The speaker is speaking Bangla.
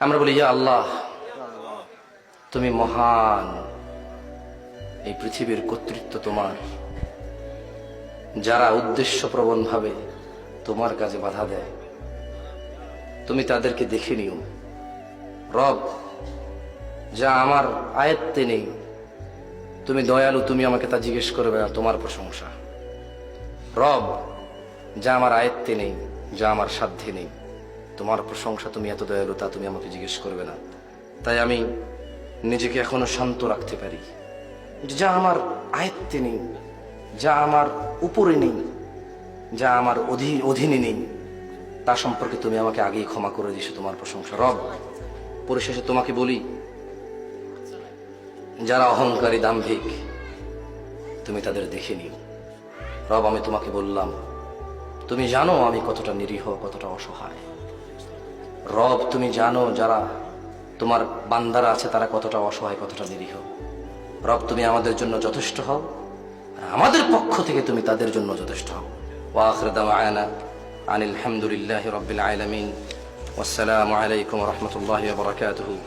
আমরা বলি, ইয়া আল্লাহ, তুমি মহান। এই পৃথিবীর কর্তৃত্ব তোমার। যারা উদ্দেশ্য প্রবণ ভাবে তোমার কাজে বাধা দেয়, তুমি তাদেরকে দেখে নিও। রব, যা আমার আয়ত্তে নেই, তুমি দয়ালু, তুমি আমাকে তা জিজ্ঞেস করবে না, তোমার প্রশংসা। রব, যা আমার আয়ত্তে নেই, যা আমার সাধ্যে নেই। তোমার প্রশংসা তুমি এত দয়ালু, তা তুমি আমাকে জিজ্ঞেস করবে না। তাই আমি নিজেকে এখনও শান্ত রাখতে পারি। যা আমার আয়ত্তে নেই, যা আমার উপরে নেই, যা আমার অধীন নেই, তা সম্পর্কে তুমি আমাকে আগেই ক্ষমা করে দিছো তোমার প্রশংসা। রব, পরিশেষে তোমাকে বলি, যারা অহংকারী, দাম্ভিক, তুমি তাদের দেখে নিও। রব, আমি তোমাকে বললাম, তুমি জানো আমি কতটা নিরীহ, কতটা অসহায়। রব, তুমি জানো যারা তোমার বান্দারা আছে, তারা কতটা অসহায়, কতটা নিরীহ। রব, তুমি আমাদের জন্য যথেষ্ট হও আমাদের পক্ষ থেকে তুমি তাদের জন্য যথেষ্ট হও। ওয়াখর আয়না আনিল হামদুলিল্লাহ রব্বিল আলামিন। ওয়াসসালামু আলাইকুম রাহমাতুল্লাহি ওয়া বারাকাতুহু।